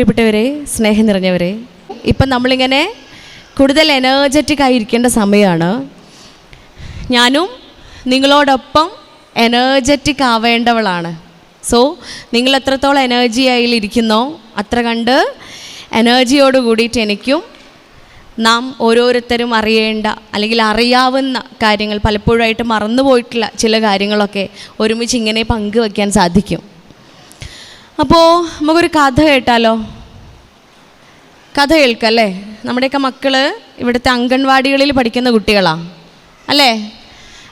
പ്രിയപ്പെട്ടവരെ സ്നേഹം നിറഞ്ഞവരെ ഇപ്പം നമ്മളിങ്ങനെ കൂടുതൽ എനർജറ്റിക് ആയിരിക്കേണ്ട സമയമാണ്. ഞാനും നിങ്ങളോടൊപ്പം എനർജറ്റിക് ആവേണ്ടവളാണ്. സോ നിങ്ങൾ എത്രത്തോളം എനർജി ആയിലിരിക്കുന്നോ അത്ര കണ്ട് എനർജിയോട് കൂടിയിട്ട് എനിക്കും നാം ഓരോരുത്തരും അറിയേണ്ട അല്ലെങ്കിൽ അറിയാവുന്ന കാര്യങ്ങൾ പലപ്പോഴായിട്ട് മറന്നുപോയിട്ടുള്ള ചില കാര്യങ്ങളൊക്കെ ഒരുമിച്ച് ഇങ്ങനെ പങ്കുവയ്ക്കാൻ സാധിക്കും. അപ്പോൾ നമുക്കൊരു കഥ കേട്ടാലോ? കഥ കേൾക്കല്ലേ? നമ്മുടെയൊക്കെ മക്കൾ ഇവിടുത്തെ അംഗൻവാടികളിൽ പഠിക്കുന്ന കുട്ടികളാണ് അല്ലേ?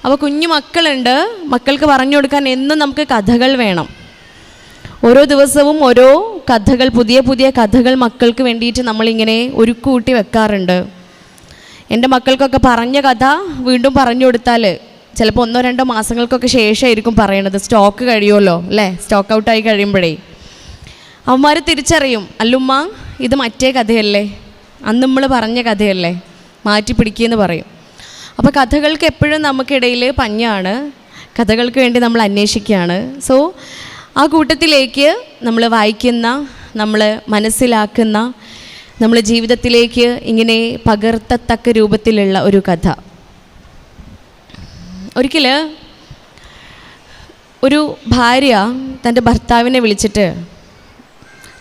അപ്പോൾ കുഞ്ഞു മക്കളുണ്ട്. മക്കൾക്ക് പറഞ്ഞു കൊടുക്കാൻ എന്നും നമുക്ക് കഥകൾ വേണം. ഓരോ ദിവസവും ഓരോ കഥകൾ പുതിയ പുതിയ കഥകൾ മക്കൾക്ക് വേണ്ടിയിട്ട് നമ്മളിങ്ങനെ ഒരുക്കൂട്ടി വെക്കാറുണ്ട്. എന്റെ മക്കൾക്കൊക്കെ പറഞ്ഞ കഥ വീണ്ടും പറഞ്ഞു കൊടുത്താൽ ചിലപ്പോൾ ഒന്നോ രണ്ടോ മാസങ്ങൾക്കൊക്കെ ശേഷമായിരിക്കും പറയണത്. സ്റ്റോക്ക് കഴിയുമല്ലോ അല്ലേ? സ്റ്റോക്ക് ഔട്ടായി കഴിയുമ്പോഴേ. അവന്മാർ തിരിച്ചറിയും അല്ലുമ്മ ഇത് മറ്റേ കഥയല്ലേ? അന്ന് നമ്മൾ പറഞ്ഞ കഥയല്ലേ? മാറ്റി പിടിക്കുകയെന്ന് പറയും. അപ്പോൾ കഥകൾക്ക് എപ്പോഴും നമുക്കിടയിൽ പഞ്ഞാണ്. കഥകൾക്ക് വേണ്ടി നമ്മൾ അന്വേഷിക്കുകയാണ് സോ ആ കൂട്ടത്തിലേക്ക് നമ്മൾ വായിക്കുന്ന നമ്മൾ മനസ്സിലാക്കുന്ന നമ്മൾ ജീവിതത്തിലേക്ക് ഇങ്ങനെ പകർത്തത്തക്ക രൂപത്തിലുള്ള ഒരു കഥ. ഒരിക്കൽ ഒരു ഭാര്യ തന്റെ ഭർത്താവിനെ വിളിച്ചിട്ട്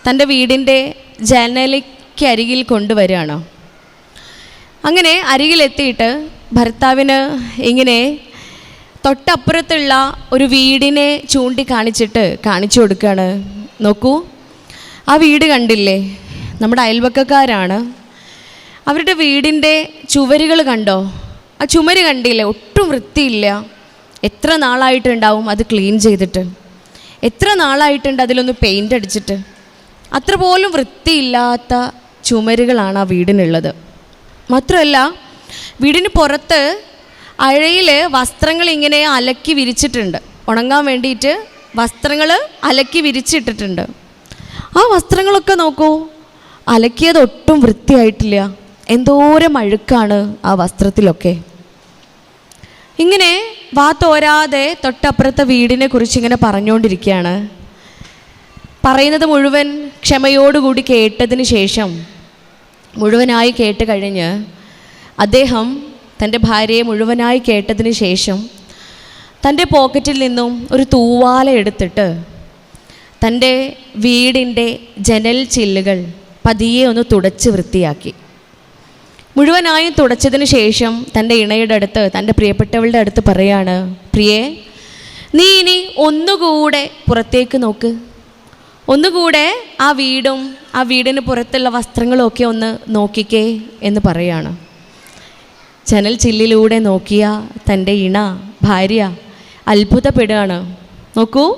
തന്റെ വീടിന്റെ ജനലിക്ക് അരികിൽ കൊണ്ടുവരികയാണ്. അങ്ങനെ അരികിലെത്തിയിട്ട് ഭർത്താവിന് ഇങ്ങനെ തൊട്ടപ്പുറത്തുള്ള ഒരു വീടിനെ ചൂണ്ടിക്കാണിച്ചിട്ട് കാണിച്ചു കൊടുക്കുകയാണ്. നോക്കൂ ആ വീട് കണ്ടില്ലേ? നമ്മുടെ അയൽവക്കക്കാരാണ്. അവരുടെ വീടിന്റെ ചുവരുകൾ കണ്ടോ? ആ ചുമര് കണ്ടില്ലേ? ഒട്ടും വൃത്തിയില്ല. എത്ര നാളായിട്ടുണ്ടാവും അത് ക്ലീൻ ചെയ്തിട്ട്? എത്ര നാളായിട്ടുണ്ട് അതിലൊന്ന് പെയിന്റ് അടിച്ചിട്ട്? അത്ര പോലും വൃത്തിയില്ലാത്ത ചുമരുകളാണ് ആ വീടിനുള്ളത്. മാത്രമല്ല വീടിന് പുറത്ത് അഴയിൽ വസ്ത്രങ്ങൾ ഇങ്ങനെ അലക്കി വിരിച്ചിട്ടുണ്ട്. ഉണങ്ങാൻ വേണ്ടിയിട്ട് വസ്ത്രങ്ങൾ അലക്കി വിരിച്ചിട്ടിട്ടുണ്ട്. ആ വസ്ത്രങ്ങളൊക്കെ നോക്കൂ അലക്കിയത് ഒട്ടും വൃത്തിയായിട്ടില്ല. എന്തോരം അഴുക്കാണ് ആ വസ്ത്രത്തിലൊക്കെ. ഇങ്ങനെ വാ തോരാതെ തൊട്ടപ്പുറത്തെ വീടിനെ കുറിച്ച് ഇങ്ങനെ പറഞ്ഞുകൊണ്ടിരിക്കുകയാണ്. പറയുന്നത് മുഴുവൻ ക്ഷമയോടുകൂടി കേട്ടതിന് ശേഷം മുഴുവനായി കേട്ട് കഴിഞ്ഞ് അദ്ദേഹം തന്റെ ഭാര്യയെ മുഴുവനായി കേട്ടതിന് ശേഷം തന്റെ പോക്കറ്റിൽ നിന്നും ഒരു തൂവാല എടുത്തിട്ട് തന്റെ വീടിന്റെ ജനൽ ചില്ലുകൾ പതിയെ ഒന്ന് തുടച്ച് വൃത്തിയാക്കി. മുഴുവനായും തുടച്ചതിന് ശേഷം തന്റെ ഇണയുടെ അടുത്ത് തന്റെ പ്രിയപ്പെട്ടവളുടെ അടുത്ത് പറയാണ് പ്രിയേ നീ ഇനി ഒന്നുകൂടെ പുറത്തേക്ക് നോക്ക്. ഒന്നുകൂടെ ആ വീടും ആ വീടിന് പുറത്തുള്ള വസ്ത്രങ്ങളും ഒക്കെ ഒന്ന് നോക്കിക്കേ എന്ന് പറയാണ്. ജനൽ ചില്ലിലൂടെ നോക്കിയ തന്റെ ഇണ ഭാര്യ അത്ഭുതപ്പെടുകയാണ്. നോക്കൂ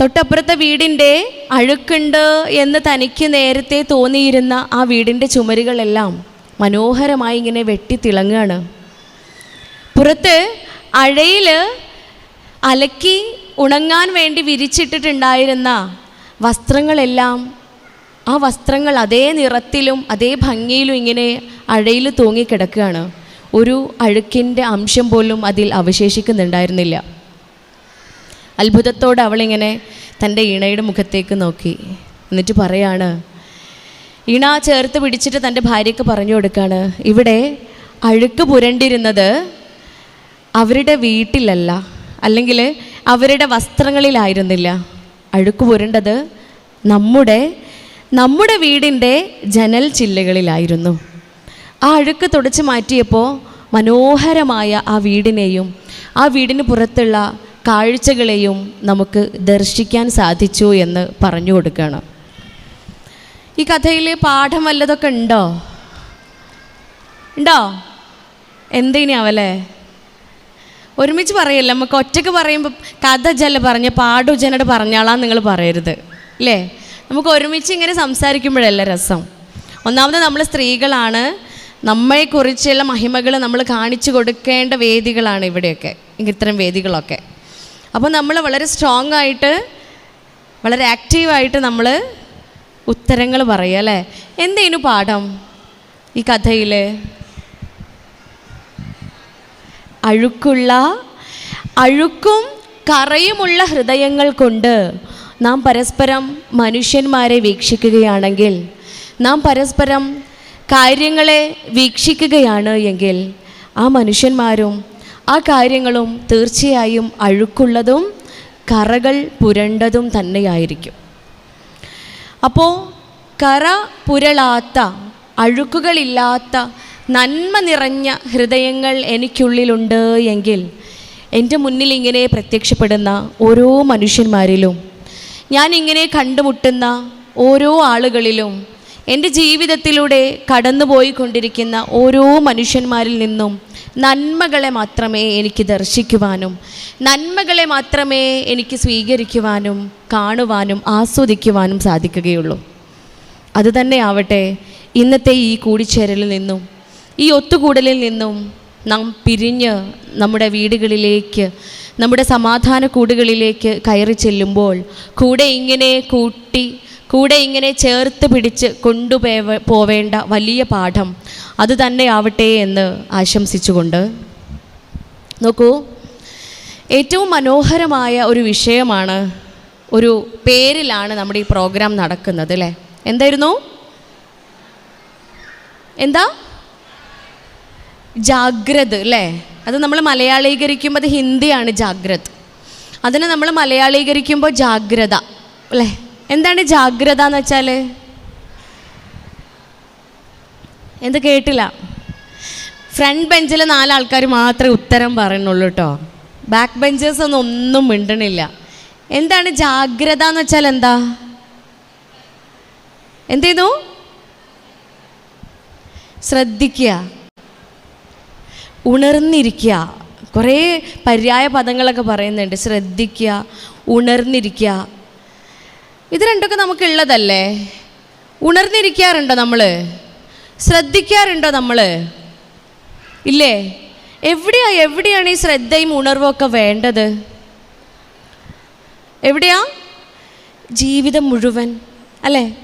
തൊട്ടപ്പുറത്തെ വീടിന്റെ അഴുക്കുണ്ട് എന്ന് തനിക്ക് നേരത്തെ തോന്നിയിരുന്ന ആ വീടിന്റെ ചുമരുകളെല്ലാം മനോഹരമായി ഇങ്ങനെ വെട്ടിത്തിളങ്ങുകയാണ് പുറത്ത് അഴയിൽ അലക്കി ഉണങ്ങാൻ വേണ്ടി വിരിച്ചിട്ടിട്ടുണ്ടായിരുന്ന വസ്ത്രങ്ങളെല്ലാം ആ വസ്ത്രങ്ങൾ അതേ നിറത്തിലും അതേ ഭംഗിയിലും ഇങ്ങനെ അഴയിൽ തൂങ്ങിക്കിടക്കുകയാണ്. ഒരു അഴുക്കിന്റെ അംശം പോലും അതിൽ അവശേഷിക്കുന്നുണ്ടായിരുന്നില്ല. അത്ഭുതത്തോടെ അവളിങ്ങനെ തന്റെ ഇണയുടെ മുഖത്തേക്ക് നോക്കി. എന്നിട്ട് പറയാണ് ഇണ ചേർത്ത് പിടിച്ചിട്ട് തന്റെ ഭാര്യയ്ക്ക് പറഞ്ഞു കൊടുക്കുകയാണ് ഇവിടെ അഴുക്ക് പുരണ്ടിരുന്നത് അവരുടെ വീട്ടിലല്ല. അല്ലെങ്കിൽ അവരുടെ വസ്ത്രങ്ങളിലായിരുന്നില്ല. അഴുക്ക് പുരണ്ടത് നമ്മുടെ നമ്മുടെ വീടിന്റെ ജനൽ ചില്ലകളിലായിരുന്നു. ആ അഴുക്ക് തുടച്ച് മാറ്റിയപ്പോൾ മനോഹരമായ ആ വീടിനെയും ആ വീടിന് പുറത്തുള്ള കാഴ്ചകളെയും നമുക്ക് ദർശിക്കാൻ സാധിച്ചു എന്ന് പറഞ്ഞു കൊടുക്കുകയാണ് ഈ കഥയിൽ പാഠം വല്ലതൊക്കെ ഉണ്ടോ? ഉണ്ടോ? എന്തിനാവല്ലേ ഒരുമിച്ച് പറയല്ല? നമുക്ക് ഒറ്റയ്ക്ക് പറയുമ്പോൾ കഥ ജല പറഞ്ഞ പാടു ജനോട് പറഞ്ഞാളാന്ന് നിങ്ങൾ പറയരുത്. അല്ലേ നമുക്ക് ഒരുമിച്ച് ഇങ്ങനെ സംസാരിക്കുമ്പോഴല്ല രസം. ഒന്നാമത് നമ്മൾ സ്ത്രീകളാണ്. നമ്മളെക്കുറിച്ചുള്ള മഹിമകൾ നമ്മൾ കാണിച്ചു കൊടുക്കേണ്ട വേദികളാണ് ഇവിടെയൊക്കെ. ഇത്തരം വേദികളൊക്കെ. അപ്പോൾ നമ്മൾ വളരെ സ്ട്രോങ് ആയിട്ട് വളരെ ആക്റ്റീവായിട്ട് നമ്മൾ ഉത്തരങ്ങൾ പറയുക അല്ലേ എന്തേനു പാഠം ഈ കഥയിൽ അഴുക്കുള്ള അഴുക്കും കറയുമുള്ള ഹൃദയങ്ങൾ കൊണ്ട് നാം പരസ്പരം മനുഷ്യന്മാരെ വീക്ഷിക്കുകയാണെങ്കിൽ നാം പരസ്പരം കാര്യങ്ങളെ വീക്ഷിക്കുകയാണ് എങ്കിൽ ആ മനുഷ്യന്മാരും ആ കാര്യങ്ങളും തീർച്ചയായും അഴുക്കുള്ളതും കറകൾ പുരണ്ടതും തന്നെയായിരിക്കും. അപ്പോൾ കറ പുരളാത്ത അഴുക്കുകളില്ലാത്ത നന്മ നിറഞ്ഞ ഹൃദയങ്ങൾ എനിക്കുള്ളിലുണ്ട് എങ്കിൽ എന്റെ മുന്നിൽ ഇങ്ങനെ പ്രത്യക്ഷപ്പെടുന്ന ഓരോ മനുഷ്യന്മാരിലും ഞാൻ ഇങ്ങനെ കണ്ടുമുട്ടുന്ന ഓരോ ആളുകളിലും എന്റെ ജീവിതത്തിലൂടെ കടന്നുപോയിക്കൊണ്ടിരിക്കുന്ന ഓരോ മനുഷ്യന്മാരിൽ നിന്നും നന്മകളെ മാത്രമേ എനിക്ക് ദർശിക്കുവാനും നന്മകളെ മാത്രമേ എനിക്ക് സ്വീകരിക്കുവാനും കാണുവാനും ആസ്വദിക്കുവാനും സാധിക്കുകയുള്ളൂ. അതുതന്നെ ആവട്ടെ ഇന്നത്തെ ഈ കൂടിച്ചേരലിൽ നിന്നും ഈ ഒത്തുകൂടലിൽ നിന്നും നാം പിരിഞ്ഞ് നമ്മുടെ വീടുകളിലേക്ക് നമ്മുടെ സമാധാന കൂടുകളിലേക്ക് കയറി ചെല്ലുമ്പോൾ കൂടെ ഇങ്ങനെ കൂട്ടി കൂടെ ഇങ്ങനെ ചേർത്ത് പിടിച്ച് കൊണ്ടുപോ പോവേണ്ട വലിയ പാഠം അത് തന്നെ ആവട്ടെ എന്ന് ആശംസിച്ചുകൊണ്ട്. നോക്കൂ ഏറ്റവും മനോഹരമായ ഒരു വിഷയമാണ് ഒരു പേരിലാണ് നമ്മുടെ ഈ പ്രോഗ്രാം നടക്കുന്നത് അല്ലേ? എന്തായിരുന്നു? എന്താ? ജാഗ്രത് അല്ലേ? അത് നമ്മൾ മലയാളീകരിക്കുമ്പോൾ അത് ഹിന്ദിയാണ് ജാഗ്രത്. അതിനെ നമ്മൾ മലയാളീകരിക്കുമ്പോൾ ജാഗ്രത അല്ലേ? എന്താണ് ജാഗ്രത എന്ന് വെച്ചാൽ എന്ത് കേട്ടില്ല? ഫ്രണ്ട് ബെഞ്ചിൽ നാലാൾക്കാർ മാത്രമേ ഉത്തരം പറയുന്നുള്ളൂ കേട്ടോ ബാക്ക് ബെഞ്ചേഴ്സ് ഒന്നും ഒന്നും മിണ്ടണില്ല. എന്താണ് ജാഗ്രത എന്ന് വെച്ചാൽ എന്താ? എന്ത് ചെയ്യുന്നു ശ്രദ്ധിക്കുക. ഉണർന്നിരിക്കുക. കുറേ പര്യായ പദങ്ങളൊക്കെ പറയുന്നുണ്ട്. ശ്രദ്ധിക്കുക ഉണർന്നിരിക്കുക. ഇത് രണ്ടൊക്കെ നമുക്കുള്ളതല്ലേ? ഉണർന്നിരിക്കാറുണ്ടോ നമ്മൾ ശ്രദ്ധിക്കാറുണ്ടോ നമ്മൾ ഇല്ലേ? എവിടെയാ എവിടെയാണ് ഈ ശ്രദ്ധയും ഉണർവും ഒക്കെ വേണ്ടത്? എവിടെയാ? ജീവിതം മുഴുവൻ. അല്ലേ?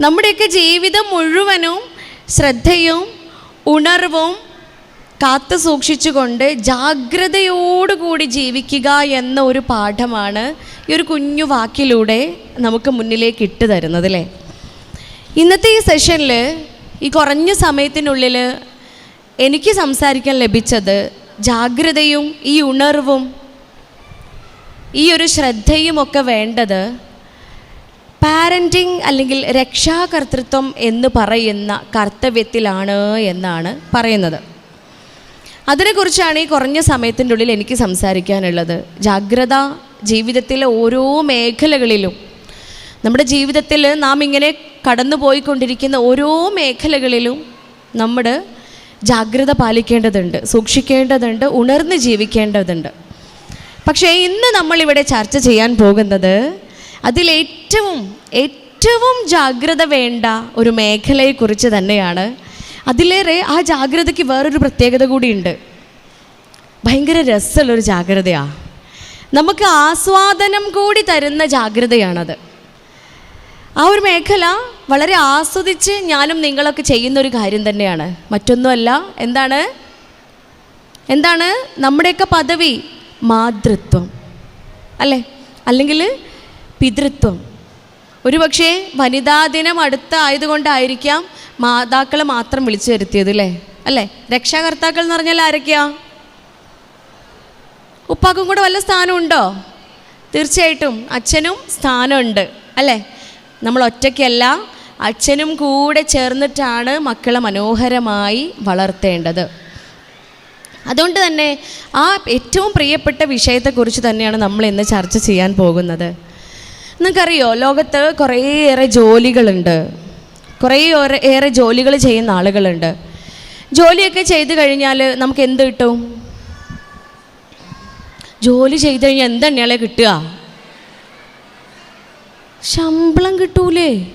നമ്മുടെയൊക്കെ ജീവിതം മുഴുവനും ശ്രദ്ധയും ഉണർവും കാത്തു സൂക്ഷിച്ചുകൊണ്ട് ജാഗ്രതയോടുകൂടി ജീവിക്കുക എന്ന ഒരു പാഠമാണ് ഈ ഒരു കുഞ്ഞു വാക്കിലൂടെ നമുക്ക് മുന്നിലേക്ക് ഇട്ട് തരുന്നത് അല്ലേ? ഇന്നത്തെ ഈ സെഷനിൽ ഈ കുറഞ്ഞ സമയത്തിനുള്ളിൽ എനിക്ക് സംസാരിക്കാൻ ലഭിച്ചത് ജാഗ്രതയും ഈ ഉണർവും ഈ ഒരു ശ്രദ്ധയും ഒക്കെ വേണ്ടത് പാരന്റിങ് അല്ലെങ്കിൽ രക്ഷാകർത്തൃത്വം എന്ന് പറയുന്ന കർത്തവ്യത്തിലാണ് എന്നാണ് പറയുന്നത്. അതിനെക്കുറിച്ചാണ് ഈ കുറഞ്ഞ സമയത്തിന്റെ ഉള്ളിൽ എനിക്ക് സംസാരിക്കാനുള്ളത്. ജാഗ്രത ജീവിതത്തിലെ ഓരോ മേഖലകളിലും നമ്മുടെ ജീവിതത്തിൽ നാം ഇങ്ങനെ കടന്നു പോയിക്കൊണ്ടിരിക്കുന്ന ഓരോ മേഖലകളിലും നമ്മൾ ജാഗ്രത പാലിക്കേണ്ടതുണ്ട് സൂക്ഷിക്കേണ്ടതുണ്ട് ഉണർന്ന് ജീവിക്കേണ്ടതുണ്ട്. പക്ഷേ ഇന്ന് നമ്മളിവിടെ ചർച്ച ചെയ്യാൻ പോകുന്നത് അതിലേറ്റവും ഏറ്റവും ജാഗ്രത വേണ്ട ഒരു മേഖലയെക്കുറിച്ച് തന്നെയാണ്. അതിലേറെ ആ ജാഗ്രതയ്ക്ക് വേറൊരു പ്രത്യേകത കൂടിയുണ്ട്. ഭയങ്കര രസമുള്ളൊരു ജാഗ്രതയാണ് നമുക്ക് ആസ്വാദനം കൂടി തരുന്ന ജാഗ്രതയാണത്. ആ ഒരു മേഖല വളരെ ആസ്വദിച്ച് ഞാനും നിങ്ങളൊക്കെ ചെയ്യുന്ന ഒരു കാര്യം തന്നെയാണ്. മറ്റൊന്നുമല്ല എന്താണ്? എന്താണ്? നമ്മുടെയൊക്കെ പദവി മാതൃത്വം. അല്ലേ? അല്ലെങ്കിൽ പിതൃത്വം. ഒരുപക്ഷെ വനിതാ ദിനം അടുത്ത ആയതുകൊണ്ടായിരിക്കാം മാതാക്കളെ മാത്രം വിളിച്ചു വരുത്തിയത് അല്ലേ? അല്ലേ? രക്ഷാകർത്താക്കൾ എന്ന് പറഞ്ഞാൽ ആരൊക്കെയാ? ഉപ്പാക്കും കൂടെ വല്ല സ്ഥാനമുണ്ടോ തീർച്ചയായിട്ടും അച്ഛനും സ്ഥാനമുണ്ട് അല്ലേ? നമ്മൾ ഒറ്റയ്ക്കല്ല അച്ഛനും കൂടെ ചേർന്നിട്ടാണ് മക്കളെ മനോഹരമായി വളർത്തേണ്ടത്. അതുകൊണ്ട് തന്നെ ആ ഏറ്റവും പ്രിയപ്പെട്ട വിഷയത്തെക്കുറിച്ച് തന്നെയാണ് നമ്മൾ ഇന്ന് ചർച്ച ചെയ്യാൻ പോകുന്നത്. നിങ്ങൾക്കറിയോ ലോകത്ത് കുറേയേറെ ജോലികളുണ്ട്. കുറേ ഏറെ- ജോലികൾ ചെയ്യുന്ന ആളുകളുണ്ട്. ജോലിയൊക്കെ ചെയ്ത് കഴിഞ്ഞാൽ നമുക്ക് എന്ത് കിട്ടും? ജോലി ചെയ്ത് കഴിഞ്ഞാൽ എന്തെണ്ണയാളെ കിട്ടുക? ശമ്പളം കിട്ടൂലേ?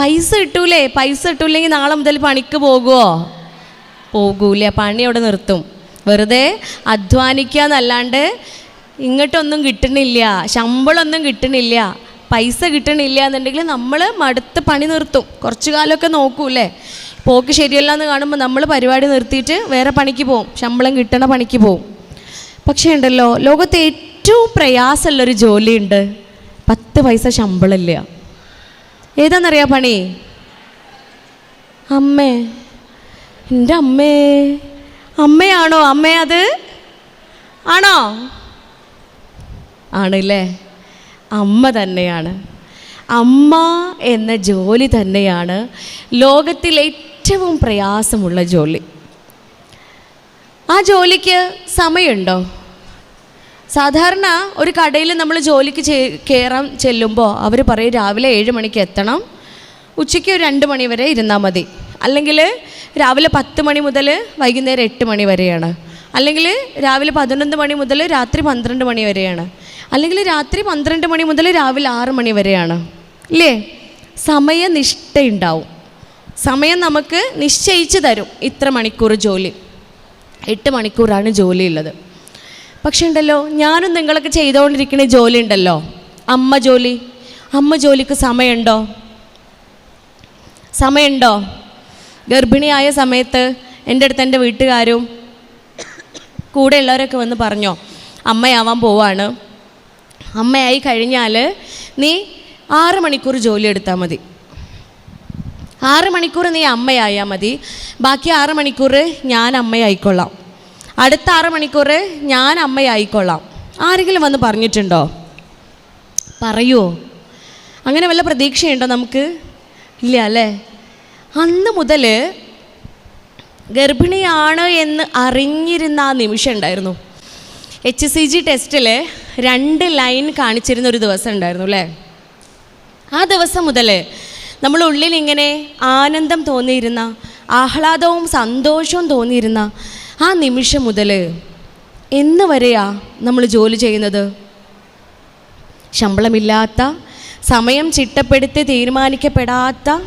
പൈസ കിട്ടൂലേ? പൈസ കിട്ടൂലെങ്കിൽ നാളെ മുതൽ പണിക്ക് പോകുമോ പോകൂല. പണി അവിടെ നിർത്തും. വെറുതെ അധ്വാനിക്കുക എന്നല്ലാണ്ട് ഇങ്ങോട്ടൊന്നും കിട്ടണില്ല. ശമ്പളമൊന്നും കിട്ടണില്ല. പൈസ കിട്ടണില്ല എന്നുണ്ടെങ്കിൽ നമ്മൾ മടുത്ത് പണി നിർത്തും. കുറച്ചു കാലമൊക്കെ നോക്കൂല്ലേ പോക്ക് ശരിയല്ല എന്ന് കാണുമ്പോൾ നമ്മൾ പരിപാടി നിർത്തിയിട്ട് വേറെ പണിക്ക് പോവും. ശമ്പളം കിട്ടണ പണിക്ക് പോവും. പക്ഷേ ഉണ്ടല്ലോ ലോകത്തെ ഏറ്റവും പ്രയാസമുള്ളൊരു ജോലിയുണ്ട്. പത്ത് പൈസ ശമ്പളമില്ല. ഏതാണെന്നറിയാ പണി? അമ്മേ. എന്റെ അമ്മേ. അമ്മയാണോ? അമ്മേ അത്? ആണോ? ആണല്ലേ അമ്മ തന്നെയാണ്. അമ്മ എന്ന ജോലി തന്നെയാണ് ലോകത്തിൽ ഏറ്റവും പ്രയാസമുള്ള ജോലി. ആ ജോലിക്ക് സമയമുണ്ടോ? സാധാരണ ഒരു കടയിൽ നമ്മൾ ജോലിക്ക് ചെ- കയറാൻ ചെല്ലുമ്പോൾ അവർ പറയും രാവിലെ ഏഴ് മണിക്ക് എത്തണം ഉച്ചയ്ക്ക് ഒരു രണ്ട് മണി വരെ ഇരുന്നാൽ മതി. അല്ലെങ്കിൽ രാവിലെ പത്ത് മണി മുതൽ വൈകുന്നേരം എട്ട് മണി വരെയാണ്. അല്ലെങ്കിൽ രാവിലെ പതിനൊന്ന് മണി മുതൽ രാത്രി പന്ത്രണ്ട് മണി വരെയാണ്. അല്ലെങ്കിൽ രാത്രി പന്ത്രണ്ട് മണി മുതൽ രാവിലെ ആറ് മണി വരെയാണ്. ഇല്ലേ? സമയനിഷ്ഠയുണ്ടാവും. സമയം നമുക്ക് നിശ്ചയിച്ച് തരും ഇത്ര മണിക്കൂർ ജോലി. എട്ട് മണിക്കൂറാണ് ജോലിയുള്ളത്. പക്ഷെ ഉണ്ടല്ലോ ഞാനും നിങ്ങളൊക്കെ ചെയ്തുകൊണ്ടിരിക്കുന്ന ജോലി ഉണ്ടല്ലോ. അമ്മ ജോലി. അമ്മ ജോലിക്ക് സമയമുണ്ടോ? സമയമുണ്ടോ? ഗർഭിണിയായ സമയത്ത് എന്റെ അടുത്ത് എന്റെ വീട്ടുകാരും കൂടെയുള്ളവരൊക്കെ വന്ന് പറഞ്ഞോ അമ്മയാവാൻ പോവാണ്. അമ്മയായി കഴിഞ്ഞാൽ നീ ആറ് മണിക്കൂർ ജോലി എടുത്താൽ മതി. ആറ് മണിക്കൂർ നീ അമ്മയായാൽ മതി. ബാക്കി ആറ് മണിക്കൂർ ഞാൻ അമ്മയായിക്കൊള്ളാം. അടുത്ത ആറ് മണിക്കൂർ ഞാൻ അമ്മയായിക്കൊള്ളാം. ആരെങ്കിലും വന്ന് പറഞ്ഞിട്ടുണ്ടോ? പറയുമോ അങ്ങനെ വല്ല പ്രതീക്ഷയുണ്ടോ നമുക്ക്? ഇല്ല അല്ലേ? അന്ന് മുതൽ ഗർഭിണിയാണ് എന്ന് അറിഞ്ഞിരുന്ന ആ നിമിഷം ഉണ്ടായിരുന്നു. എച്ച് സി ജി ടെസ്റ്റിൽ രണ്ട് ലൈൻ കാണിച്ചിരുന്ന ഒരു ദിവസം ഉണ്ടായിരുന്നു അല്ലേ? ആ ദിവസം മുതൽ നമ്മൾ ഉള്ളിൽ ഇങ്ങനെ ആനന്ദം തോന്നിയിരുന്ന ആഹ്ലാദവും സന്തോഷവും തോന്നിയിരുന്ന ആ നിമിഷം മുതൽ എന്ന് വരെയാ നമ്മൾ ജോലി ചെയ്യുന്നത്? ശമ്പളമില്ലാത്ത സമയം ചിട്ടപ്പെടുത്തി തീരുമാനിക്കപ്പെടാത്ത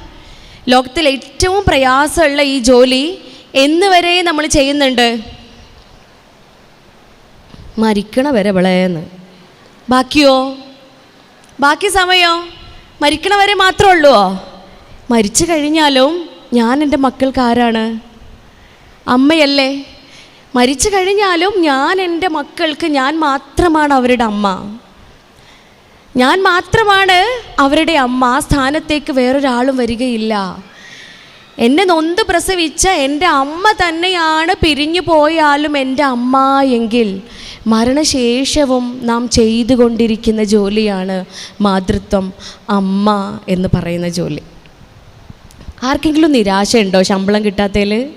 ലോകത്തിൽ ഏറ്റവും പ്രയാസമുള്ള ഈ ജോലി എന്ന് വരെ നമ്മൾ ചെയ്യുന്നുണ്ട്. മരിക്കണ വരെ വിളയെന്ന്. ബാക്കിയോ? ബാക്കി സമയോ മരിക്കണവരെ മാത്രമേ ഉള്ളൂ. മരിച്ചു കഴിഞ്ഞാലും ഞാൻ എന്റെ മക്കൾക്ക് ആരാണ്? അമ്മയല്ലേ? മരിച്ചു കഴിഞ്ഞാലും ഞാൻ എന്റെ മക്കൾക്ക് ഞാൻ മാത്രമാണ് അവരുടെ അമ്മ. ഞാൻ മാത്രമാണ് അവരുടെ അമ്മ. ആ സ്ഥാനത്തേക്ക് വേറൊരാളും വരികയില്ല. എന്നെ നൊന്ത് പ്രസവിച്ച എന്റെ അമ്മ തന്നെയാണ് പിരിഞ്ഞു പോയാലും എന്റെ അമ്മ എങ്കിൽ മരണശേഷവും നാം ചെയ്തുകൊണ്ടിരിക്കുന്ന ജോലിയാണ് മാതൃത്വം അമ്മ എന്ന് പറയുന്ന ജോലി. ആർക്കെങ്കിലും നിരാശയുണ്ടോ ശമ്പളം കിട്ടാത്തതിൽ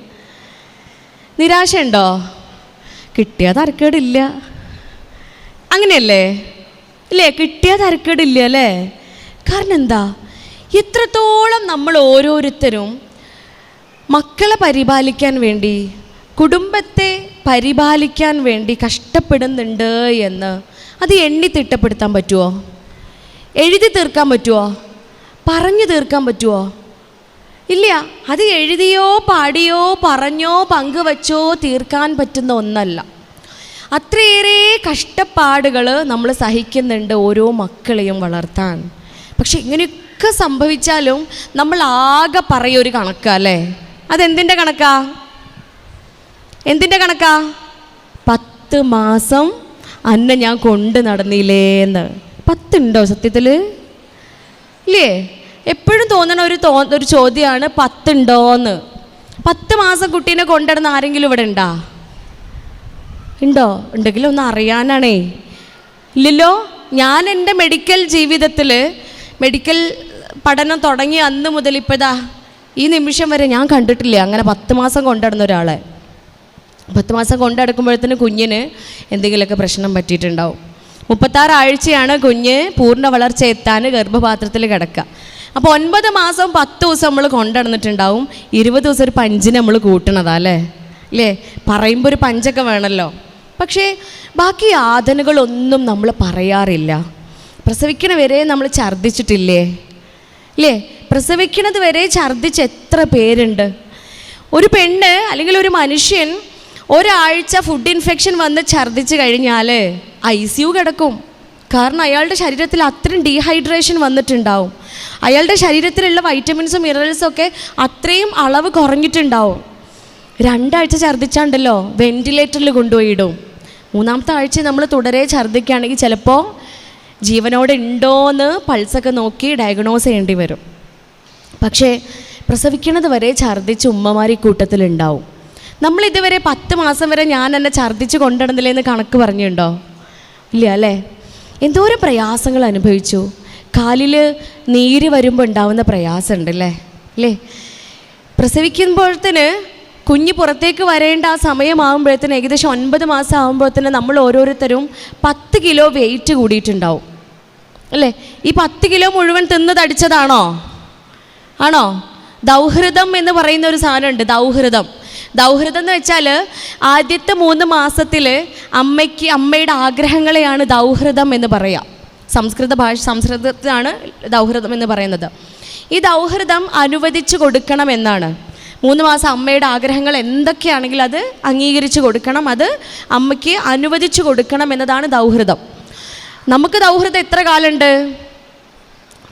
നിരാശയുണ്ടോ? കിട്ടിയാൽ തരക്കേടില്ല. അങ്ങനെയല്ലേ? ഇല്ലേ? കിട്ടിയാൽ തരക്കേടില്ല അല്ലേ? കാരണം എന്താ? ഇത്രത്തോളം നമ്മൾ ഓരോരുത്തരും മക്കളെ പരിപാലിക്കാൻ വേണ്ടി കുടുംബത്തെ പരിപാലിക്കാൻ വേണ്ടി കഷ്ടപ്പെടുന്നുണ്ട് എന്ന്. അത് എണ്ണി തിട്ടപ്പെടുത്താൻ പറ്റുമോ എഴുതി തീർക്കാൻ പറ്റുമോ പറഞ്ഞു തീർക്കാൻ പറ്റുമോ ഇല്ല അത് എഴുതിയോ പാടിയോ പറഞ്ഞോ പങ്കുവച്ചോ തീർക്കാൻ പറ്റുന്ന ഒന്നല്ല. അത്രയേറെ കഷ്ടപ്പാടുകൾ നമ്മൾ സഹിക്കുന്നുണ്ട് ഓരോ മക്കളെയും വളർത്താൻ. പക്ഷെ ഇങ്ങനെയൊക്കെ സംഭവിച്ചാലും നമ്മൾ ആകെ പറയൊരു കണക്കാ അല്ലേ? അതെന്തിന്റെ കണക്കാ? എന്തിന്റെ കണക്കാ? പത്ത് മാസം അന്നെ ഞാൻ കൊണ്ട് നടന്നില്ലേന്ന് പത്തുണ്ടോ സത്യത്തിൽ ഇല്ലേ? എപ്പോഴും തോന്നണ ഒരു തോ ഒരു ചോദ്യമാണ് പത്തുണ്ടോന്ന് പത്ത് മാസം കുട്ടീനെ കൊണ്ടുവരുന്ന ആരെങ്കിലും ഇവിടെ ഉണ്ടോ? ഉണ്ടോ? ഉണ്ടെങ്കിൽ ഒന്ന് അറിയാനാണേ. ഇല്ലല്ലോ? ഞാൻ എന്റെ മെഡിക്കൽ ജീവിതത്തിൽ മെഡിക്കൽ പഠനം തുടങ്ങി അന്ന് മുതൽ ഇപ്പോഴാ ഈ നിമിഷം വരെ ഞാൻ കണ്ടിട്ടില്ല. അങ്ങനെ പത്ത് മാസം കൊണ്ടുവരുന്ന ഒരാളെ. പത്ത് മാസം കൊണ്ടടക്കുമ്പോഴത്തേന് കുഞ്ഞിന് എന്തെങ്കിലുമൊക്കെ പ്രശ്നം പറ്റിയിട്ടുണ്ടാവും. മുപ്പത്താറ് ആഴ്ചയാണ് കുഞ്ഞ് പൂർണ വളർച്ച എത്താൻ ഗർഭപാത്രത്തിൽ കിടക്കുക. അപ്പോൾ ഒൻപത് മാസം പത്ത് ദിവസം നമ്മൾ കൊണ്ടുനടന്നിട്ടുണ്ടാവും ഇരുപത് ദിവസം ഒരു പഞ്ചിന് നമ്മൾ കൂട്ടണതാ അല്ലേ? അല്ലേ പറയുമ്പോൾ ഒരു പഞ്ചൊക്കെ വേണമല്ലോ പക്ഷേ ബാക്കി യാതനകളൊന്നും നമ്മൾ പറയാറില്ല. പ്രസവിക്കണ വരെ നമ്മൾ ഛർദ്ദിച്ചിട്ടില്ലേ? അല്ലേ പ്രസവിക്കണത് വരെ ഛർദ്ദിച്ച് എത്ര പേരുണ്ട്? ഒരു പെണ്ണ് അല്ലെങ്കിൽ ഒരു മനുഷ്യൻ ഒരാഴ്ച ഫുഡ് ഇൻഫെക്ഷൻ വന്ന് ഛർദ്ദിച്ച് കഴിഞ്ഞാൽ ഐ സി യു കിടക്കും. കാരണം അയാളുടെ ശരീരത്തിൽ അത്രയും ഡീഹൈഡ്രേഷൻ വന്നിട്ടുണ്ടാവും. അയാളുടെ ശരീരത്തിലുള്ള വൈറ്റമിൻസും മിനറൽസും ഒക്കെ അത്രയും അളവ് കുറഞ്ഞിട്ടുണ്ടാവും. രണ്ടാഴ്ച ഛർദ്ദിച്ചാണ്ടല്ലോ വെന്റിലേറ്ററിൽ കൊണ്ടുപോയി ഇടും മൂന്നാമത്തെ ആഴ്ച നമ്മൾ തുടരെ ഛർദ്ദിക്കുകയാണെങ്കിൽ ചിലപ്പോൾ ജീവനോടെ ഉണ്ടോയെന്ന് പൾസൊക്കെ നോക്കി ഡയഗ്നോസ് ചെയ്യേണ്ടി വരും. പക്ഷേ പ്രസവിക്കണത് വരെ ഛർദ്ദിച്ച് ഉമ്മമാർ ഈ കൂട്ടത്തിലുണ്ടാവും. നമ്മൾ ഇതുവരെ പത്ത് മാസം വരെ ഞാൻ എന്നെ ഛർദ്ദിച്ച് കൊണ്ടിടുന്നില്ലെന്ന് കണക്ക് പറഞ്ഞിട്ടുണ്ടോ? ഇല്ല അല്ലേ? എന്തോരം പ്രയാസങ്ങൾ അനുഭവിച്ചു. കാലിൽ നീര് വരുമ്പോൾ ഉണ്ടാവുന്ന പ്രയാസമുണ്ട് അല്ലേ? അല്ലേ? പ്രസവിക്കുമ്പോഴത്തേന് കുഞ്ഞ് പുറത്തേക്ക് വരേണ്ട ആ സമയമാകുമ്പോഴത്തേന് ഏകദേശം ഒൻപത് മാസം ആകുമ്പോഴത്തേന് നമ്മൾ ഓരോരുത്തരും പത്ത് കിലോ വെയിറ്റ് കൂടിയിട്ടുണ്ടാവും. അല്ലേ? ഈ പത്ത് കിലോ മുഴുവൻ തിന്ന് തടിച്ചതാണോ ആണോ? ദൗഹൃദം എന്ന് പറയുന്ന ഒരു സാധനമുണ്ട് ദൗഹൃദം. ദൗഹൃദം എന്ന് വെച്ചാൽ ആദ്യത്തെ മൂന്ന് മാസത്തിൽ അമ്മയ്ക്ക് അമ്മയുടെ ആഗ്രഹങ്ങളെയാണ് ദൗഹൃദം എന്ന് പറയാം. സംസ്കൃത ഭാഷ സംസ്കൃതത്തിലാണ് ദൗഹൃദം എന്ന് പറയുന്നത്. ഈ ദൗഹൃദം അനുവദിച്ചു കൊടുക്കണം എന്നാണ്. മൂന്ന് മാസം അമ്മയുടെ ആഗ്രഹങ്ങൾ എന്തൊക്കെയാണെങ്കിലും അത് അംഗീകരിച്ചു കൊടുക്കണം അത് അമ്മയ്ക്ക് അനുവദിച്ചു കൊടുക്കണം എന്നതാണ് ദൗഹൃദം. നമുക്ക് ദൗഹൃദം എത്ര കാലമുണ്ട്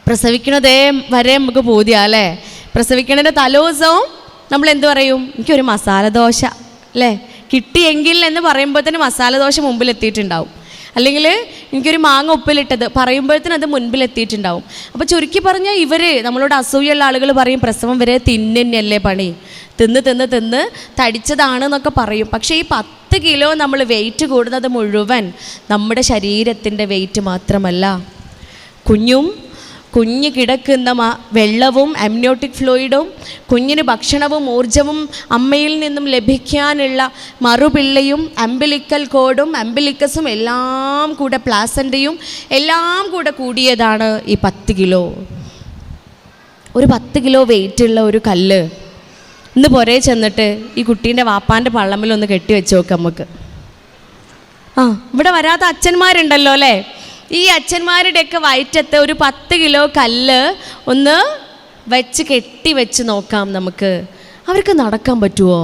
പ്രസവിക്കണതേ വരെ നമുക്ക് ബോധ്യ അല്ലേ? പ്രസവിക്കണതിന്റെ തലേദിവസവും നമ്മൾ എന്ത് പറയും? എനിക്കൊരു മസാല ദോശ അല്ലേ? കിട്ടിയെങ്കിൽ എന്ന് പറയുമ്പോഴത്തേന് മസാല ദോശ മുമ്പിലെത്തിയിട്ടുണ്ടാവും അല്ലെങ്കിൽ എനിക്കൊരു മാങ്ങ ഉപ്പിലിട്ടത് പറയുമ്പോഴത്തേന് അത് മുൻപിലെത്തിയിട്ടുണ്ടാവും അപ്പോൾ ചുരുക്കി പറഞ്ഞാൽ ഇവർ നമ്മളോട് അസൂയുള്ള ആളുകൾ പറയും പ്രസവം വരെ തിന്നന്നെയല്ലേ പണി? തിന്ന് തിന്ന് തിന്ന് തടിച്ചതാണ് എന്നൊക്കെ പറയും. പക്ഷേ ഈ പത്ത് കിലോ നമ്മൾ വെയിറ്റ് കൂടുന്നത് മുഴുവൻ നമ്മുടെ ശരീരത്തിന്റെ വെയിറ്റ് മാത്രമല്ല. കുഞ്ഞും കുഞ്ഞ് കിടക്കുന്ന വെള്ളവും അമ്നോട്ടിക് ഫ്ലൂയിഡും കുഞ്ഞിന് ഭക്ഷണവും ഊർജവും അമ്മയിൽ നിന്നും ലഭിക്കാനുള്ള മറുപിള്ളയും അമ്പിലിക്കൽ കോഡും അമ്പിലിക്കസും എല്ലാം കൂടെ പ്ലാസന്റെയും എല്ലാം കൂടെ കൂടിയതാണ് ഈ പത്ത് കിലോ. ഒരു പത്ത് കിലോ വെയിറ്റുള്ള ഒരു കല്ല്. ഇന്ന് പുറേ ചെന്നിട്ട് ഈ കുട്ടീന്റെ വാപ്പാന്റെ പള്ളമ്മിലൊന്ന് കെട്ടി വെച്ച് നോക്കാം നമുക്ക് ആ ഇവിടെ വരാത്ത അച്ഛന്മാരുണ്ടല്ലോ അല്ലേ? ഈ അച്ഛന്മാരുടെയൊക്കെ വയറ്റത്ത് ഒരു പത്ത് കിലോ കല്ല് ഒന്ന് വെച്ച് കെട്ടി വെച്ച് നോക്കാം നമുക്ക്. അവർക്ക് നടക്കാൻ പറ്റുമോ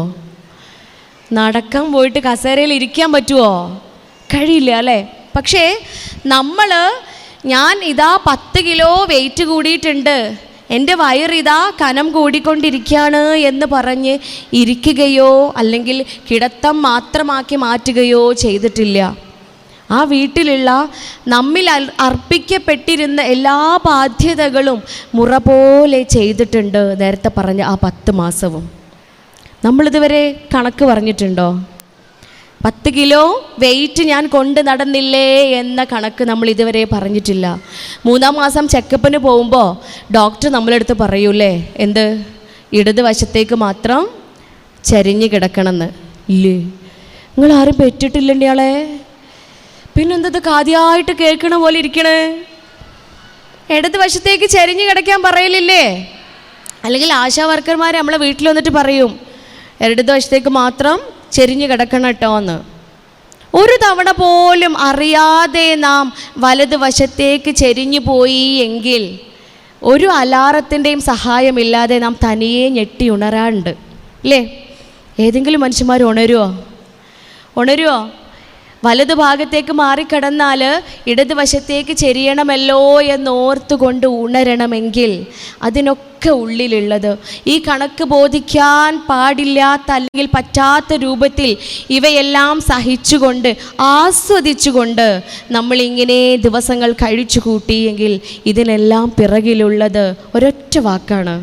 നടക്കാൻ പോയിട്ട് കസേരയിൽ ഇരിക്കാൻ പറ്റുമോ കഴിയില്ല അല്ലേ? പക്ഷേ നമ്മൾ ഞാൻ ഇതാ പത്ത് കിലോ വെയിറ്റ് കൂടിയിട്ടുണ്ട്. എന്റെ വയറിതാ കനം കൂടിക്കൊണ്ടിരിക്കുകയാണ് എന്ന് പറഞ്ഞ് ഇരിക്കുകയോ അല്ലെങ്കിൽ കിടത്തം മാത്രമാക്കി മാറ്റുകയോ ചെയ്തിട്ടില്ല. ആ വീട്ടിലുള്ള നമ്മിൽ അർപ്പിക്കപ്പെട്ടിരുന്ന എല്ലാ ബാധ്യതകളും മുറ പോലെ ചെയ്തിട്ടുണ്ട് നേരത്തെ പറഞ്ഞ ആ പത്ത് മാസവും. നമ്മളിതുവരെ കണക്ക് പറഞ്ഞിട്ടുണ്ടോ? പത്ത് കിലോ വെയിറ്റ് ഞാൻ കൊണ്ട് നടന്നില്ലേ എന്ന കണക്ക് നമ്മൾ ഇതുവരെ പറഞ്ഞിട്ടില്ല. മൂന്നാം മാസം ചെക്കപ്പിന് പോകുമ്പോൾ ഡോക്ടർ നമ്മളെടുത്ത് പറയൂലേ എന്ത്? ഇടത് വശത്തേക്ക് മാത്രം ചരിഞ്ഞ് കിടക്കണമെന്ന് ഇല്ലേ? നിങ്ങൾ ആരും പെറ്റിട്ടില്ലണ്ടേ ആളെ കാതിയായിട്ട് കേൾക്കണ പോലെ ഇരിക്കണേ. ഇടത് വശത്തേക്ക് ചരിഞ്ഞ് കിടക്കാൻ പറയലില്ലേ? അല്ലെങ്കിൽ ആശാ വർക്കർമാർ നമ്മളെ വീട്ടിൽ വന്നിട്ട് പറയും ഇടത് വശത്തേക്ക് മാത്രം ചെരിഞ്ഞു കിടക്കണം കേട്ടോ എന്ന്. ഒരു തവണ പോലും അറിയാതെ നാം വലത് വശത്തേക്ക് ചെരിഞ്ഞു പോയി എങ്കിൽ ഒരു അലാറത്തിന്റെയും സഹായമില്ലാതെ നാം തനിയെ ഞെട്ടി ഉണരാറുണ്ട് അല്ലേ ഏതെങ്കിലും മനുഷ്യന്മാർ ഉണരുമോ ഉണരുമോ വലതു ഭാഗത്തേക്ക് മാറിക്കിടന്നാൽ ഇടതുവശത്തേക്ക് ചെരിയണമല്ലോ എന്നോർത്തുകൊണ്ട് ഉണരണമെങ്കിൽ അതിനൊക്കെ ഉള്ളിലുള്ളത്. ഈ കണക്ക് ബോധിക്കാൻ പാടില്ലാത്ത അല്ലെങ്കിൽ പറ്റാത്ത രൂപത്തിൽ ഇവയെല്ലാം സഹിച്ചുകൊണ്ട് ആസ്വദിച്ചുകൊണ്ട് നമ്മളിങ്ങനെ ദിവസങ്ങൾ കഴിച്ചു കൂട്ടിയെങ്കിൽ ഇതിനെല്ലാം പിറകിലുള്ളത് ഒരൊറ്റ വാക്കാണ്.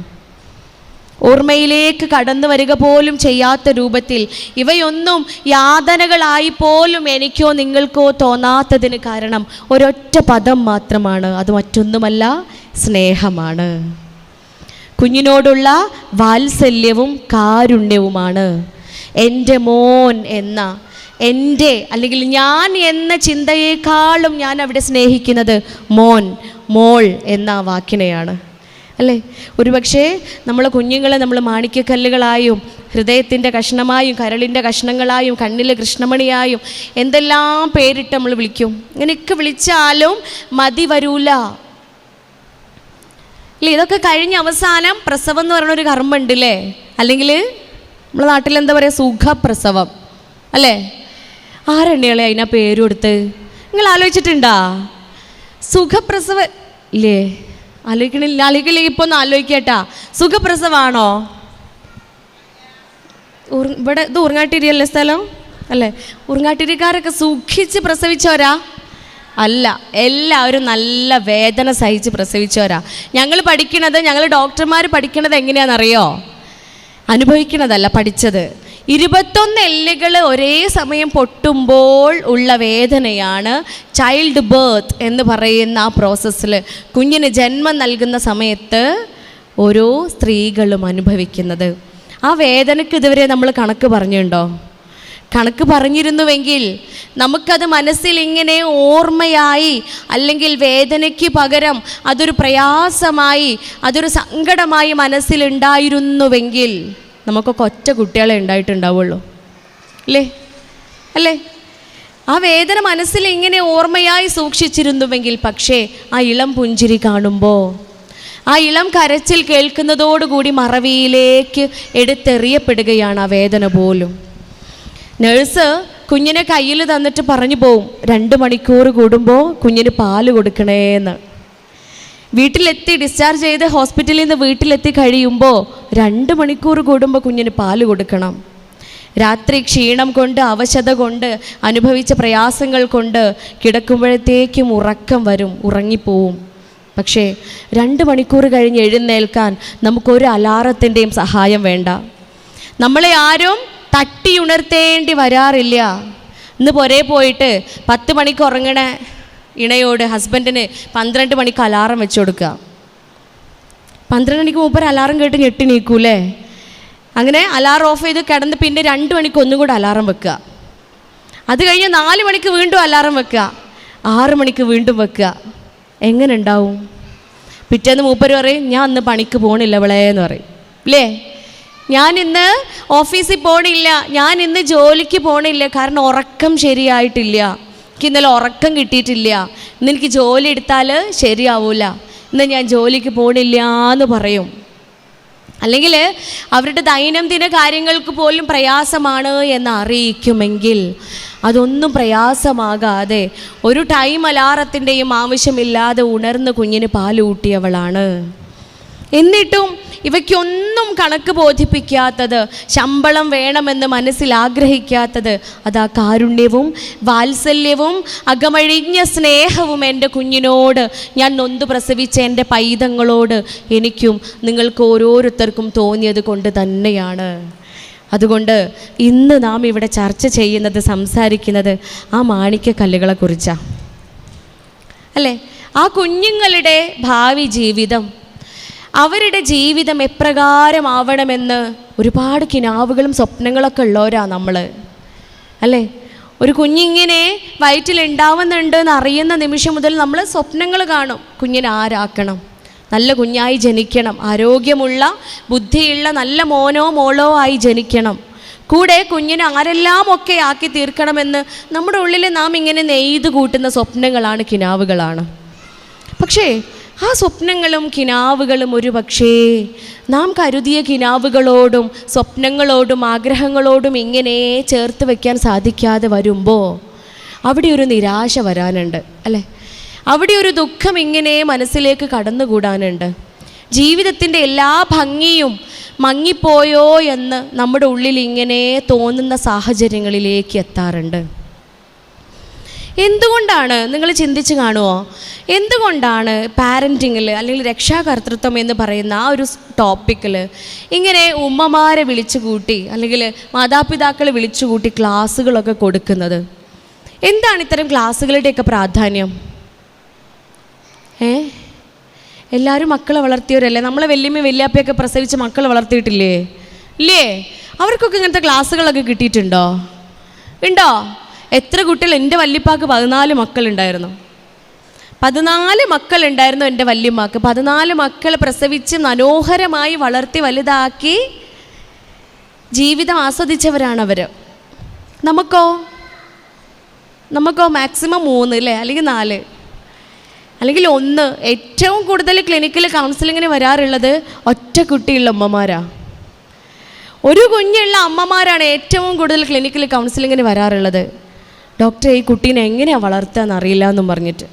ഓർമ്മയിലേക്ക് കടന്നു വരിക പോലും ചെയ്യാത്ത രൂപത്തിൽ ഇവയൊന്നും യാതനകളായി പോലും എനിക്കോ നിങ്ങൾക്കോ തോന്നാത്തതിന് കാരണം ഒരൊറ്റ പദം മാത്രമാണ്. അത് മറ്റൊന്നുമല്ല സ്നേഹമാണ്. കുഞ്ഞിനോടുള്ള വാത്സല്യവും കാരുണ്യവുമാണ്. എന്റെ മോൻ എന്ന എന്റെ അല്ലെങ്കിൽ ഞാൻ എന്ന ചിന്തയേക്കാളും ഞാൻ അവിടെ സ്നേഹിക്കുന്നത് മോൻ മോൾ എന്ന വാക്കിനെയാണ്. അല്ലേ? ഒരുപക്ഷേ നമ്മളെ കുഞ്ഞുങ്ങളെ നമ്മൾ മാണിക്യക്കല്ലുകളായും ഹൃദയത്തിന്റെ കഷ്ണമായും കരളിന്റെ കഷ്ണങ്ങളായും കണ്ണിലെ കൃഷ്ണമണിയായും എന്തെല്ലാം പേരിട്ട് നമ്മൾ വിളിക്കും? ഇങ്ങനെയൊക്കെ വിളിച്ചാലും മതി വരൂല. അല്ലേ ഇതൊക്കെ കഴിഞ്ഞ അവസാനം പ്രസവം എന്ന് പറയുന്ന ഒരു കർമ്മമുണ്ട് അല്ലേ അല്ലെങ്കിൽ നമ്മളെ നാട്ടിൽ എന്താ പറയുക? സുഖപ്രസവം. അല്ലേ? ആരെണ്ണികളെ അതിനാ പേര് കൊടുത്ത്? നിങ്ങൾ ആലോചിച്ചിട്ടുണ്ടാ? സുഖപ്രസവ ഇല്ലേ? ആലോചിക്കണില്ല ആലോചിക്കില്ല ഇപ്പൊ ഒന്ന് ആലോചിക്കട്ടാ. സുഖപ്രസവാണോ? ഇവിടെ ഇത് ഉറങ്ങാട്ടിരിയല്ലേ സ്ഥലം? അല്ലേ? ഉറങ്ങാട്ടിരിക്കാരൊക്കെ സുഖിച്ച് പ്രസവിച്ചവരാ? അല്ല എല്ലാവരും നല്ല വേദന സഹിച്ച് പ്രസവിച്ചവരാ. ഞങ്ങൾ പഠിക്കണത് ഞങ്ങൾ ഡോക്ടർമാർ പഠിക്കണത് എങ്ങനെയാണെന്നറിയോ അനുഭവിക്കണതല്ല പഠിച്ചത്. ഇരുപത്തൊന്ന് എല്ലുകൾ ഒരേ സമയം പൊട്ടുമ്പോൾ ഉള്ള വേദനയാണ് ചൈൽഡ് ബേർത്ത് എന്ന് പറയുന്ന ആ പ്രോസസ്സിൽ കുഞ്ഞിന് ജന്മം നൽകുന്ന സമയത്ത് ഓരോ സ്ത്രീകളും അനുഭവിക്കുന്നത്. ആ വേദനയ്ക്ക് ഇതുവരെ നമ്മൾ കണക്ക് പറഞ്ഞിട്ടുണ്ടോ? കണക്ക് പറഞ്ഞിരുന്നുവെങ്കിൽ നമുക്കത് മനസ്സിൽ ഇങ്ങനെ ഓർമ്മയായി അല്ലെങ്കിൽ വേദനയ്ക്ക് പകരം അതൊരു പ്രയാസമായി അതൊരു സങ്കടമായി മനസ്സിലുണ്ടായിരുന്നുവെങ്കിൽ നമുക്കൊക്കെ ഒറ്റ കുട്ടികളെ ഉണ്ടായിട്ടുണ്ടാവുള്ളൂ. അല്ലേ? അല്ലേ? ആ വേദന മനസ്സിൽ ഇങ്ങനെ ഓർമ്മയായി സൂക്ഷിച്ചിരുന്നുവെങ്കിൽ പക്ഷേ ആ ഇളം പുഞ്ചിരി കാണുമ്പോൾ ആ ഇളം കരച്ചിൽ കേൾക്കുന്നതോടുകൂടി മറവിയിലേക്ക് എടുത്തെറിയപ്പെടുകയാണ് ആ വേദന പോലും. നേഴ്സ് കുഞ്ഞിനെ കയ്യിൽ തന്നിട്ട് പറഞ്ഞു പോവും രണ്ട് മണിക്കൂർ കൂടുമ്പോൾ കുഞ്ഞിന് പാൽ കൊടുക്കണേന്ന്. വീട്ടിലെത്തി ഡിസ്ചാർജ് ചെയ്ത് ഹോസ്പിറ്റലിൽ നിന്ന് വീട്ടിലെത്തി കഴിയുമ്പോൾ രണ്ട് മണിക്കൂർ കൂടുമ്പോൾ കുഞ്ഞിന് പാൽ കൊടുക്കണം. രാത്രി ക്ഷീണം കൊണ്ട് അവശത കൊണ്ട് അനുഭവിച്ച പ്രയാസങ്ങൾ കൊണ്ട് കിടക്കുമ്പോഴത്തേക്കും ഉറക്കം വരും ഉറങ്ങിപ്പോവും. പക്ഷേ രണ്ട് മണിക്കൂർ കഴിഞ്ഞ് എഴുന്നേൽക്കാൻ നമുക്കൊരു അലാറത്തിന്റെയും സഹായം വേണ്ട. നമ്മളെ ആരും തട്ടിയുണർത്തേണ്ടി വരാറില്ല. ഇന്ന് പൊരേ പോയിട്ട് പത്ത് മണിക്ക് ഉറങ്ങണ. ഇണയോട് ഹസ്ബൻഡിന് പന്ത്രണ്ട് മണിക്ക് അലാറം വെച്ച് കൊടുക്കുക. പന്ത്രണ്ട് മണിക്ക് മുമ്പ് അലാറം കേട്ട് ഞെട്ടി നീക്കൂലേ അങ്ങനെ അലാറം ഓഫ് ചെയ്ത് കിടന്ന് പിന്നെ രണ്ട് മണിക്ക് ഒന്നും കൂടെ അലാറം വെക്കുക. അത് കഴിഞ്ഞ് നാല് മണിക്ക് വീണ്ടും അലാറം വെക്കുക. ആറ് മണിക്ക് വീണ്ടും വെക്കുക. എങ്ങനെ ഉണ്ടാവും? പിറ്റേന്ന് മൂപ്പര് പറയും ഞാൻ അന്ന് പണിക്ക് പോണില്ല ഇവളെ എന്ന് പറയും. ഇല്ലേ ഞാൻ ഇന്ന് ഓഫീസിൽ പോണില്ല. ഞാൻ ഇന്ന് ജോലിക്ക് പോണില്ല. കാരണം ഉറക്കം ശരിയായിട്ടില്ല. എനിക്ക് ഇന്നലെ ഉറക്കം കിട്ടിയിട്ടില്ല. ഇന്ന് എനിക്ക് ജോലി എടുത്താൽ ശരിയാവൂല. ഇന്ന് ഞാൻ ജോലിക്ക് പോണില്ല എന്ന് പറയും. അല്ലെങ്കിൽ അവരുടെ ദൈനംദിന കാര്യങ്ങൾക്ക് പോലും പ്രയാസമാണ് എന്ന് അറിയിക്കുമെങ്കിൽ അതൊന്നും പ്രയാസമാകാതെ ഒരു ടൈം അലാറത്തിന്റെയും ആവശ്യമില്ലാതെ ഉണർന്ന് കുഞ്ഞിന് പാലൂട്ടിയവളാണ് എന്നിട്ടും ഇവയ്ക്കൊന്നും കണക്ക് ബോധിപ്പിക്കാത്തത് ശമ്പളം വേണമെന്ന് മനസ്സിൽ ആഗ്രഹിക്കാത്തത് അതാ കാരുണ്യവും വാത്സല്യവും അകമഴിഞ്ഞ സ്നേഹവും എന്റെ കുഞ്ഞിനോട് ഞാൻ നൊന്തു പ്രസവിച്ച എന്റെ പൈതങ്ങളോട് എനിക്കും നിങ്ങൾക്ക് ഓരോരുത്തർക്കും തോന്നിയത് കൊണ്ട് തന്നെയാണ്. അതുകൊണ്ട് ഇന്ന് നാം ഇവിടെ ചർച്ച ചെയ്യുന്നത് സംസാരിക്കുന്നത് ആ മാണിക്യക്കല്ലുകളെക്കുറിച്ചാണ് അല്ലേ? ആ കുഞ്ഞുങ്ങളുടെ ഭാവി ജീവിതം അവരുടെ ജീവിതം എപ്രകാരമാവണമെന്ന് ഒരുപാട് കിനാവുകളും സ്വപ്നങ്ങളൊക്കെ ഉള്ളവരാ നമ്മൾ അല്ലേ? ഒരു കുഞ്ഞിങ്ങനെ വയറ്റിൽ ഉണ്ടാവുന്നുണ്ട് എന്ന് അറിയുന്ന നിമിഷം മുതൽ നമ്മൾ സ്വപ്നങ്ങൾ കാണും. കുഞ്ഞിനെ ആരാക്കണം? നല്ല കുഞ്ഞായി ജനിക്കണം. ആരോഗ്യമുള്ള ബുദ്ധിയുള്ള നല്ല മോനോ മോളോ ആയി ജനിക്കണം. കൂടെ കുഞ്ഞിനെ ആരെല്ലാം ഒക്കെ ആക്കി തീർക്കണമെന്ന് നമ്മുടെ ഉള്ളിൽ നാം ഇങ്ങനെ നെയ്ത് കൂട്ടുന്ന സ്വപ്നങ്ങളാണ് കിനാവുകളാണ്. പക്ഷേ ആ സ്വപ്നങ്ങളും കിനാവുകളും ഒരു പക്ഷേ നാം കരുതിയ കിനാവുകളോടും സ്വപ്നങ്ങളോടും ആഗ്രഹങ്ങളോടും ഇങ്ങനെ ചേർത്ത് വയ്ക്കാൻ സാധിക്കാതെ വരുമ്പോൾ അവിടെ ഒരു നിരാശ വരാനുണ്ട് അല്ലേ? അവിടെ ഒരു ദുഃഖം ഇങ്ങനെ മനസ്സിലേക്ക് കടന്നുകൂടാനുണ്ട്. ജീവിതത്തിന്റെ എല്ലാ ഭംഗിയും മങ്ങിപ്പോയോ എന്ന് നമ്മുടെ ഉള്ളിൽ ഇങ്ങനെ തോന്നുന്ന സാഹചര്യങ്ങളിലേക്ക് എത്താറുണ്ട്. എന്തുകൊണ്ടാണ്? നിങ്ങൾ ചിന്തിച്ച് കാണുമോ എന്തുകൊണ്ടാണ് പാരന്റിങ്ങിൽ അല്ലെങ്കിൽ രക്ഷാകർത്തൃത്വം എന്ന് പറയുന്ന ആ ഒരു ടോപ്പിക്കിൽ ഇങ്ങനെ ഉമ്മമാരെ വിളിച്ചു കൂട്ടി അല്ലെങ്കിൽ മാതാപിതാക്കളെ വിളിച്ചു കൂട്ടി ക്ലാസ്സുകളൊക്കെ കൊടുക്കുന്നത്? എന്താണ് ഇത്തരം ക്ലാസ്സുകളുടെയൊക്കെ പ്രാധാന്യം? ഏ? എല്ലാവരും മക്കളെ വളർത്തിയവരല്ലേ? നമ്മളെ വല്യമ്മ വല്യാപ്പയൊക്കെ പ്രസവിച്ച് മക്കളെ വളർത്തിയിട്ടില്ലേ? ഇല്ലേ? അവർക്കൊക്കെ ഇങ്ങനത്തെ ക്ലാസ്സുകളൊക്കെ കിട്ടിയിട്ടുണ്ടോ? ഉണ്ടോ? എത്ര കുട്ടികൾ എന്റെ വല്യപ്പാക്ക് പതിനാല് മക്കളുണ്ടായിരുന്നു. പതിനാല് മക്കളുണ്ടായിരുന്നു എന്റെ വല്യമ്മക്ക്. പതിനാല് മക്കൾ പ്രസവിച്ച് മനോഹരമായി വളർത്തി വലുതാക്കി ജീവിതം ആസ്വദിച്ചവരാണ് അവർ നമുക്കോ? നമുക്കോ മാക്സിമം മൂന്ന് അല്ലേ അല്ലെങ്കിൽ നാല്. അല്ലെങ്കിൽ ഒന്ന്. ഏറ്റവും കൂടുതൽ ക്ലിനിക്കിൽ കൗൺസിലിങ്ങിന് വരാറുള്ളത് ഒറ്റ കുട്ടിയുള്ള അമ്മമാരാണ് ഒരു കുഞ്ഞുള്ള അമ്മമാരാണ് ഏറ്റവും കൂടുതൽ ക്ലിനിക്കിൽ കൗൺസിലിങ്ങിന് വരാറുള്ളത്. ഡോക്ടർ ഈ കുട്ടീനെ എങ്ങനെയാണ് വളർത്തുക എന്നറിയില്ല എന്നും പറഞ്ഞിട്ട്.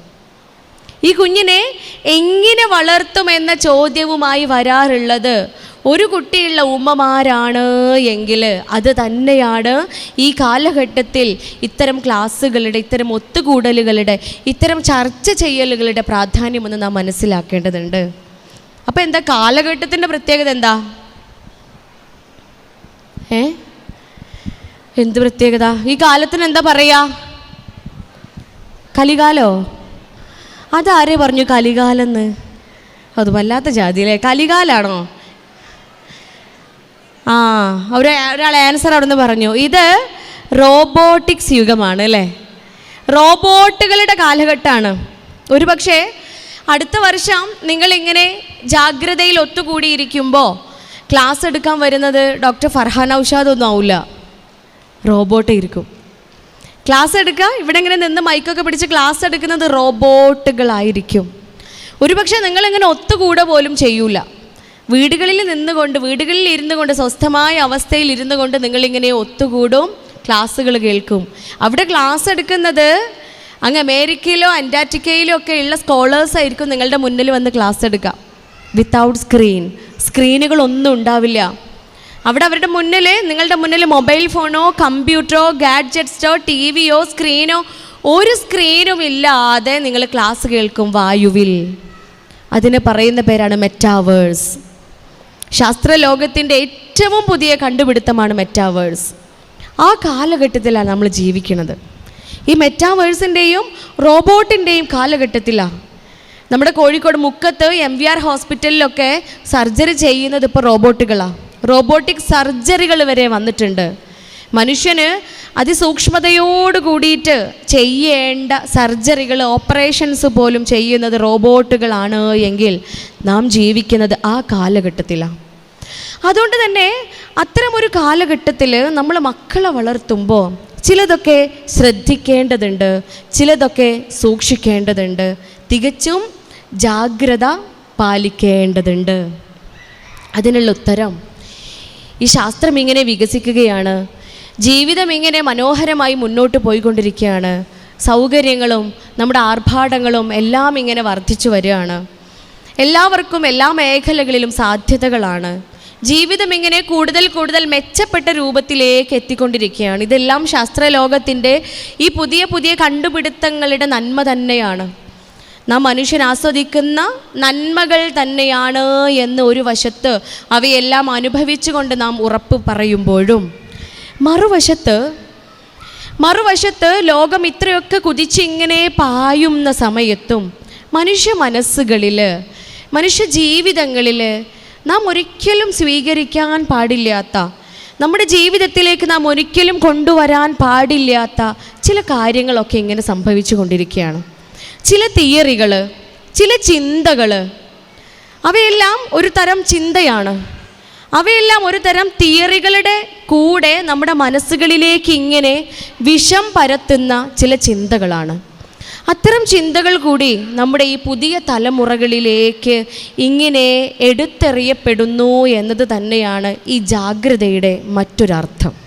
ഈ കുഞ്ഞിനെ എങ്ങനെ വളർത്തും എന്ന ചോദ്യവുമായി വരാറുള്ളത്? ഒരു കുട്ടിയുള്ള ഉമ്മമാരാണ് എങ്കിൽ അത് തന്നെയാണ് ഈ കാലഘട്ടത്തിൽ ഇത്തരം ക്ലാസ്സുകളുടെ ഇത്തരം ഒത്തുകൂടലുകളുടെ ഇത്തരം ചർച്ച ചെയ്യലുകളുടെ പ്രാധാന്യമെന്ന് നാം മനസ്സിലാക്കേണ്ടതുണ്ട്. അപ്പോൾ എന്താ കാലഘട്ടത്തിന്റെ പ്രത്യേകത എന്താ? ഏ? എന്ത് പ്രത്യേകത? ഈ കാലത്തിന് എന്താ പറയാ? കലികാലോ? അതാരെ പറഞ്ഞു കലികാലെന്ന്? അത് വല്ലാത്ത ജാതിയിലെ കലികാലാണോ? ആ ഒരു ഒരാൾ ആൻസർ അവിടെ നിന്ന് പറഞ്ഞു. ഇത് റോബോട്ടിക്സ് യുഗമാണ് അല്ലേ? റോബോട്ടുകളുടെ കാലഘട്ടമാണ് ഒരു പക്ഷേ അടുത്ത വർഷം നിങ്ങളിങ്ങനെ ജാഗ്രതയിൽ ഒത്തുകൂടിയിരിക്കുമ്പോൾ ക്ലാസ് എടുക്കാൻ വരുന്നത് ഡോക്ടർ ഫർഹാൻ ഔഷാദ് ഒന്നും ആവില്ല റോബോട്ട് ഇരിക്കും ക്ലാസ് എടുക്കുക ഇവിടെ ഇങ്ങനെ നിന്ന് മൈക്കൊക്കെ പിടിച്ച് ക്ലാസ് എടുക്കുന്നത് റോബോട്ടുകളായിരിക്കും. ഒരുപക്ഷെ നിങ്ങളിങ്ങനെ ഒത്തുകൂടെ പോലും ചെയ്യൂല. വീടുകളിൽ നിന്നുകൊണ്ട് വീടുകളിൽ ഇരുന്നു കൊണ്ട് സ്വസ്ഥമായ അവസ്ഥയിൽ ഇരുന്നു കൊണ്ട് നിങ്ങളിങ്ങനെ ഒത്തുകൂടും ക്ലാസ്സുകൾ കേൾക്കും. അവിടെ ക്ലാസ് എടുക്കുന്നത് അങ്ങ് അമേരിക്കയിലോ അന്റാർട്ടിക്കയിലോ ഒക്കെ ഉള്ള സ്കോളേഴ്സ് ആയിരിക്കും നിങ്ങളുടെ മുന്നിൽ വന്ന് ക്ലാസ് എടുക്കുക. വിത്തൗട്ട് സ്ക്രീൻ സ്ക്രീനുകളൊന്നും ഉണ്ടാവില്ല. അവിടെ അവരുടെ മുന്നിൽ നിങ്ങളുടെ മുന്നിൽ മൊബൈൽ ഫോണോ കമ്പ്യൂട്ടറോ ഗാഡ്ജറ്റ്സോ ടി വിയോ സ്ക്രീനോ ഒരു സ്ക്രീനും ഇല്ലാതെ നിങ്ങൾ ക്ലാസ് കേൾക്കും വായുവിൽ. അതിന് പറയുന്ന പേരാണ് മെറ്റാവേഴ്സ് ശാസ്ത്രലോകത്തിന്റെ ഏറ്റവും പുതിയ കണ്ടുപിടുത്തമാണ് മെറ്റാവേഴ്സ് ആ കാലഘട്ടത്തിലാണ് നമ്മൾ ജീവിക്കുന്നത്. ഈ മെറ്റാവേഴ്സിന്റെയും റോബോട്ടിന്റെയും കാലഘട്ടത്തിലാണ്. നമ്മുടെ കോഴിക്കോട് മുക്കത്ത് എം വി ആർ ഹോസ്പിറ്റലിലൊക്കെ സർജറി ചെയ്യുന്നത് ഇപ്പോൾ റോബോട്ടുകളാണ് റോബോട്ടിക് സർജറികൾ വരെ വന്നിട്ടുണ്ട്. മനുഷ്യന് അതിസൂക്ഷ്മതയോട് കൂടിയിട്ട് ചെയ്യേണ്ട സർജറികൾ ഓപ്പറേഷൻസ് പോലും ചെയ്യുന്നത് റോബോട്ടുകളാണ് എങ്കിൽ നാം ജീവിക്കുന്നത് ആ കാലഘട്ടത്തിലാണ് അതുകൊണ്ട് തന്നെ അത്തരമൊരു കാലഘട്ടത്തിൽ നമ്മൾ മക്കളെ വളർത്തുമ്പോൾ ചിലതൊക്കെ ശ്രദ്ധിക്കേണ്ടതുണ്ട് ചിലതൊക്കെ സൂക്ഷിക്കേണ്ടതുണ്ട് തികച്ചും ജാഗ്രത പാലിക്കേണ്ടതുണ്ട്. അതിനുള്ള ഉത്തരം ഈ ശാസ്ത്രം ഇങ്ങനെ വികസിക്കുകയാണ്. ജീവിതം ഇങ്ങനെ മനോഹരമായി മുന്നോട്ട് പോയിക്കൊണ്ടിരിക്കുകയാണ്. സൗകര്യങ്ങളും നമ്മുടെ ആർഭാടങ്ങളും എല്ലാം ഇങ്ങനെ വർദ്ധിച്ചു വരികയാണ്. എല്ലാവർക്കും എല്ലാ മേഖലകളിലും സാധ്യതകളാണ്. ജീവിതം ഇങ്ങനെ കൂടുതൽ കൂടുതൽ മെച്ചപ്പെട്ട രൂപത്തിലേക്ക് എത്തിക്കൊണ്ടിരിക്കുകയാണ്. ഇതെല്ലാം ശാസ്ത്രലോകത്തിന്റെ ഈ പുതിയ പുതിയ കണ്ടുപിടുത്തങ്ങളുടെ നന്മ തന്നെയാണ്. നാം മനുഷ്യൻ ആസ്വദിക്കുന്ന നന്മകൾ തന്നെയാണ് എന്ന് ഒരു വശത്ത് അവയെല്ലാം അനുഭവിച്ചുകൊണ്ട് നാം ഉറപ്പ് പറയുമ്പോഴും മറുവശത്ത് മറുവശത്ത് ലോകം ഇത്രയൊക്കെ കുതിച്ചിങ്ങനെ പായുന്ന സമയത്തും മനുഷ്യ മനസ്സുകളിൽ മനുഷ്യ ജീവിതങ്ങളിൽ നാം ഒരിക്കലും സ്വീകരിക്കാൻ പാടില്ലാത്ത നമ്മുടെ ജീവിതത്തിലേക്ക് നാം ഒരിക്കലും കൊണ്ടുവരാൻ പാടില്ലാത്ത ചില കാര്യങ്ങളൊക്കെ ഇങ്ങനെ സംഭവിച്ചു കൊണ്ടിരിക്കുകയാണ് ചില തിയറികൾ ചില ചിന്തകൾ അവയെല്ലാം ഒരു തരം ചിന്തയാണ്. അവയെല്ലാം ഒരു തരം തിയറികളുടെ കൂടെ നമ്മുടെ മനസ്സുകളിലേക്ക് ഇങ്ങനെ വിഷം പരത്തുന്ന ചില ചിന്തകളാണ്. അത്തരം ചിന്തകൾ കൂടി നമ്മുടെ ഈ പുതിയ തലമുറകളിലേക്ക് ഇങ്ങനെ എടുത്തെറിയപ്പെടുന്നു എന്നത് തന്നെയാണ് ഈ ജാഗ്രതയുടെ മറ്റൊരർത്ഥം.